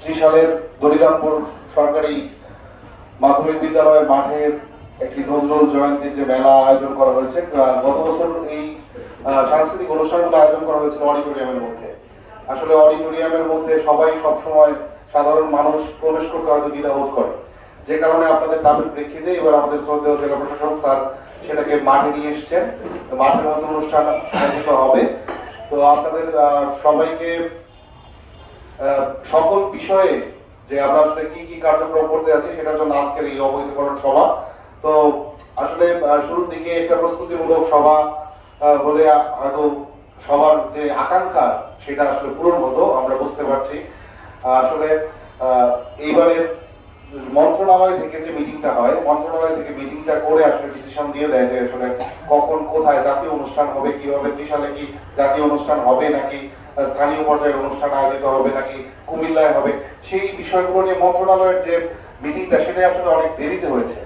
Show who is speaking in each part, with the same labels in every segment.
Speaker 1: ত্রিশালের দলিরামপুর সরকারি মাধ্যমিক বিদ্যালয়ের মাঠের একটি নজরুল জয়ন্তীর যে মেলা আয়োজন করা হয়েছে গত বছর এই সাংস্কৃতিক অনুষ্ঠানগুলো আয়োজন করা হয়েছিল অডিটোরিয়ামের মধ্যে। আসলে অডিটোরিয়ামের মধ্যে সবাই সবসময় সাধারণ মানুষ প্রবেশ করতে হয়তো দ্বিধাবোধ করে। যে কারণে আপনাদের দাবির প্রেক্ষিতে এবার আমাদের শ্রদ্ধেয় জেলা প্রশাসক স্যার সেটাকে মাঠে নিয়ে এসেছেন। মাঠের মধ্যে অনুষ্ঠান আয়োজিত হবে। তো আপনাদের সবাইকে সকল বিষয়ে যে আমরা আসলে কি কি কার্যক্রম করতে যাচ্ছি সেটার জন্য আজকের এই অবহিতকরণ সভা। তো আসলে শুরুর দিকে একটা প্রস্তুতিমূলক সভা হলে হয়তো সবার যে আকাঙ্ক্ষা সেটা আসলে পূরণ হতো, আমরা বুঝতে পারছি। আসলে এইবারের মন্ত্রণালয় থেকে যে মিটিংটা হয়, মন্ত্রণালয় থেকে মিটিংটা করে আসলে ডিসিশন দিয়ে দেয় যে আসলে কখন, কোথায় জাতীয় অনুষ্ঠান হবে, কীভাবে, ত্রিশালে কি জাতীয় অনুষ্ঠান হবে নাকি স্থানীয় পর্যায়ের অনুষ্ঠান আয়োজিত হবে নাকি, কুমিল্লায় হবে। সেই বিষয়গুলো নিয়ে মন্ত্রণালয়ের যে মিটিংটা সেটাই আসলে অনেক দেরিতে হয়েছে।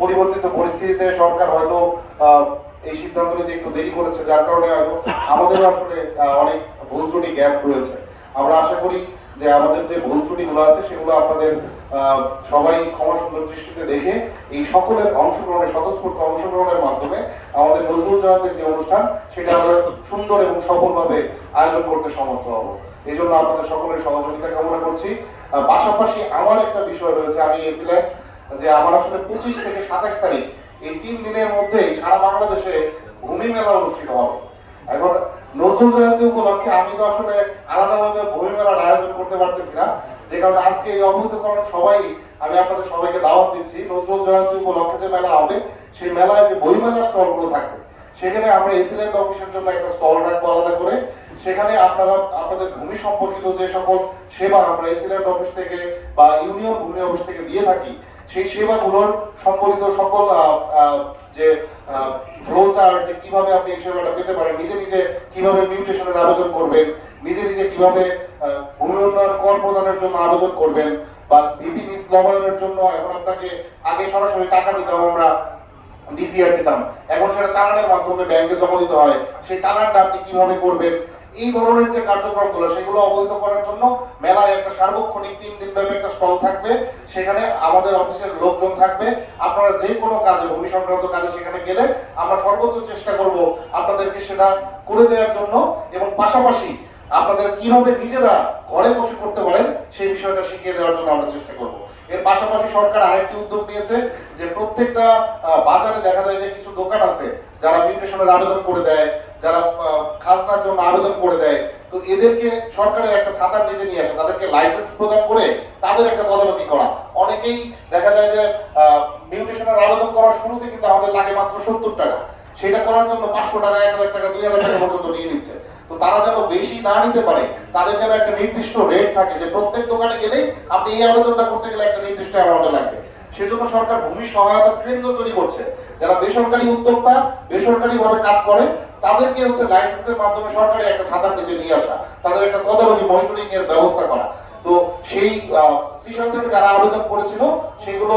Speaker 1: পরিবর্তিত পরিস্থিতিতে সরকার হয়তো এই সিদ্ধান্ত নিতে একটু দেরি করেছে, যার কারণে হয়তো আমাদের আসলে অনেক ভুল ত্রুটি গ্যাপ রয়েছে। আমরা আশা করি যে আমাদের যে ভুল ত্রুটিগুলো আছে, সেগুলো আপনাদের সবাই ক্ষমা সুন্দর দৃষ্টিতে দেখে এই সকলের অংশগ্রহণের, স্বতঃস্ফূর্ত অংশগ্রহণের মাধ্যমে আমাদের নজরুল জয়ন্তীর যে অনুষ্ঠান, সেটা আমরা সুন্দর এবং সফলভাবে আয়োজন করতে সমর্থ হব। এই জন্য আপনাদের সকলের সহযোগিতা কামনা করছি। পাশাপাশি আমার একটা বিষয় রয়েছে, আমি এসেছিলাম যে আমার আসলে পঁচিশ থেকে সাতাশ তারিখ, এই তিন দিনের মধ্যেই সারা বাংলাদেশে ভূমি মেলা অনুষ্ঠিত হবে। নজরুল জয়ন্তী উপলক্ষে আমি তো আসলে আলাদাভাবে ভূমি মেলার আয়োজন করতে পারতেছি না। যে কারণে আজকে এই অবহিতকরণ সবাই আমি আপনাদের সবাইকে দাওয়াত দিচ্ছি নজরুল জয়ন্তী উপলক্ষে যে মেলা হবে, সেই মেলায় যে বই মেলার স্টলগুলো থাকবে, সেখানে আমরা এসিলেন্ট অফিসের জন্য একটা স্টল রাখব আলাদা করে। সেখানে আপনারা, আপনাদের ভূমি সম্পর্কিত যে সকল সেবা আমরা এসিলেন্ট অফিস থেকে বা ইউনিয়ন ভূমি অফিস থেকে দিয়ে থাকি সেই সেবাগুলোর সম্পর্কিত সকল যে ফ্লোচার যে কীভাবে আপনি এই সেবাটা পেতে পারেন, নিজে নিজে কীভাবে মিউটেশনের আবেদন করবেন, নিজে নিজে কীভাবে ভূমি উন্নয়ন কর প্রদানের জন্য আবেদন করবেন, বা ভিপি নবায়নের জন্য এখন আপনাকে আগে সরাসরি টাকা দিতাম আমরা ডিসিআর দিতাম। এখন সেটা চালানের মাধ্যমে ব্যাংকে জমা দিতে হয়। সেই চালানটা আপনি কীভাবে করবেন এই ধরনের যে কার্যক্রমগুলো, সেগুলো অবহিত করার জন্য মেলায় একটা সার্বক্ষণিক তিন দিন ব্যাপী একটা স্টল থাকবে। সেখানে আমাদের অফিসের লোকজন থাকবে। আপনারা যে কোনো কাজে ভূমি সংক্রান্ত কাজে সেখানে গেলে আমরা সর্বোচ্চ চেষ্টা করব আপনাদেরকে সেটা করে দেওয়ার জন্য এবং পাশাপাশি আপনাদের কীভাবে নিজেরা ঘরে বসে করতে পারেন, সেই বিষয়টা শিখিয়ে দেওয়ার জন্য আমরা চেষ্টা করব। এর পাশাপাশি সরকার আরেকটি উদ্যোগ নিয়েছে যে প্রত্যেকটা বাজারে দেখা যায় যে কিছু দোকান আছে, যারা মিউটেশনের আবেদন করে দেয়, যারা খাজনার জন্য আবেদন করে দেয়। তো এদেরকে সরকারের একটা ছাতার নিচে নিয়ে আসে, তাদেরকে লাইসেন্স প্রদান করে তাদের একটা তদারকি করা। অনেকেই দেখা যায় যে মিউটেশনের আবেদন করার শুরুতে কিন্তু আমাদের লাগে মাত্র সত্তর টাকা। সেটা করার জন্য পাঁচশো টাকা, এক হাজার টাকা, দুই হাজার টাকা পর্যন্ত নিয়ে নিচ্ছে। তো তারা যেন বেশি না নিতে পারে, তাদের যেন একটা নির্দিষ্ট রেট থাকে যে প্রত্যেক দোকানে গেলেই আপনি এই আবেদনটা করতে গেলে একটা নির্দিষ্ট অ্যামাউন্টে লাগবে। সেজন্য সরকার ভূমি সহায়তা কেন্দ্র তৈরি করছে। যারা বেসরকারি উদ্যোক্তা বেসরকারি ভাবে কাজ করে, তাদেরকে হচ্ছে লাইসেন্সের মাধ্যমে সরকারি একটা ছাতার নিচে নিয়ে আসা, তাদের একটা তদারকি মনিটরিং এর ব্যবস্থা করা। তো সেই কৃষক থেকে যারা আবেদন করেছিল, সেগুলো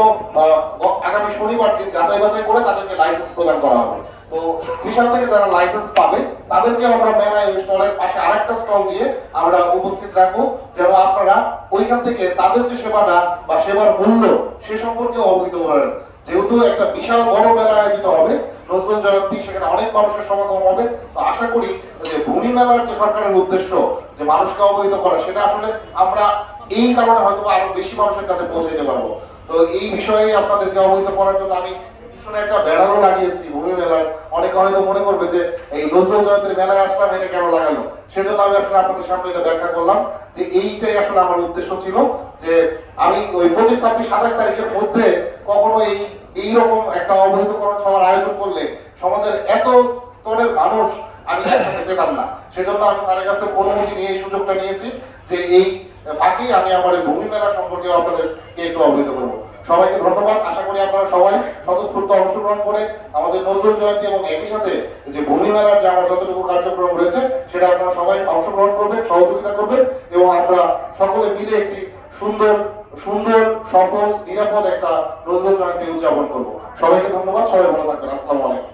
Speaker 1: আগামী শনিবার দিন যাচাই বাছাই করে তাদেরকে লাইসেন্স প্রদান করা হবে। তো ত্রিশাল থেকে যারা লাইসেন্স পাবে, তাদেরকে আমরা ওই স্টলের পাশে আরেকটা স্টল দিয়ে আমরা উপস্থিত রাখব, যেন আপনারা ওইখান থেকে তাদের যে সেবাটা বা সেবার মূল্য, সে সম্পর্কে অবহিত করেন। যেহেতু একটা বিশাল বড় মেলা আয়োজিত হবে নজরুল জয়ন্তী, সেখানে অনেক মানুষের সমাগম হবে। তো আশা করি যে ভূমি মেলার যে সরকারের উদ্দেশ্য, যে মানুষকে অবহিত করা, সেটা আসলে আমরা এই কারণে হয়তো আরও বেশি মানুষের কাছে পৌঁছে দিতে পারব। তো এই বিষয়ে আপনাদেরকে অবহিত করার জন্য আমি পিছনে একটা ব্যানারও লাগিয়েছি, ভূমি হয়তো মনে করবে যে এই নজরুল জয়ন্তীর মেলায় আসলাম, এটা কেন লাগালো? সেজন্য আমি আসলে আপনাদের সামনে এটা ব্যাখ্যা করলাম যে এইটাই আসলে আমার উদ্দেশ্য ছিল যে আমি ওই পঁচিশ, ছাব্বিশ, সাতাশ তারিখের মধ্যে কখনো এই, এইরকম একটা অবহিতকরণ সবার আয়োজন করলে সমাজের এত স্তরের মানুষ আমি একসাথে পেতাম না। সেজন্য আমি স্যারের কাছে অনুমতি নিয়ে এই সুযোগটা নিয়েছি যে এই ফাঁকে আমি আমার এই ভূমি মেলা সম্পর্কে আপনাদেরকে একটু অবহিত করব। সবাইকে ধন্যবাদ। আশা করি আপনারা সবাই স্বতঃস্ফূর্ত অংশগ্রহণ করে আমাদের নজরুল জয়ন্তী এবং একই সাথে যে ভূমি মেলার যে আমার যতটুকু কার্যক্রম রয়েছে, সেটা আপনারা সবাই অংশগ্রহণ করবেন, সহযোগিতা করবেন এবং আমরা সকলে মিলে একটি সুন্দর সুন্দর, সফল, নিরাপদ একটা নজরুল জয়ন্তী উদযাপন করব। সবাইকে ধন্যবাদ। সবাই ভালো থাকবেন। আসসালামু আলাইকুম।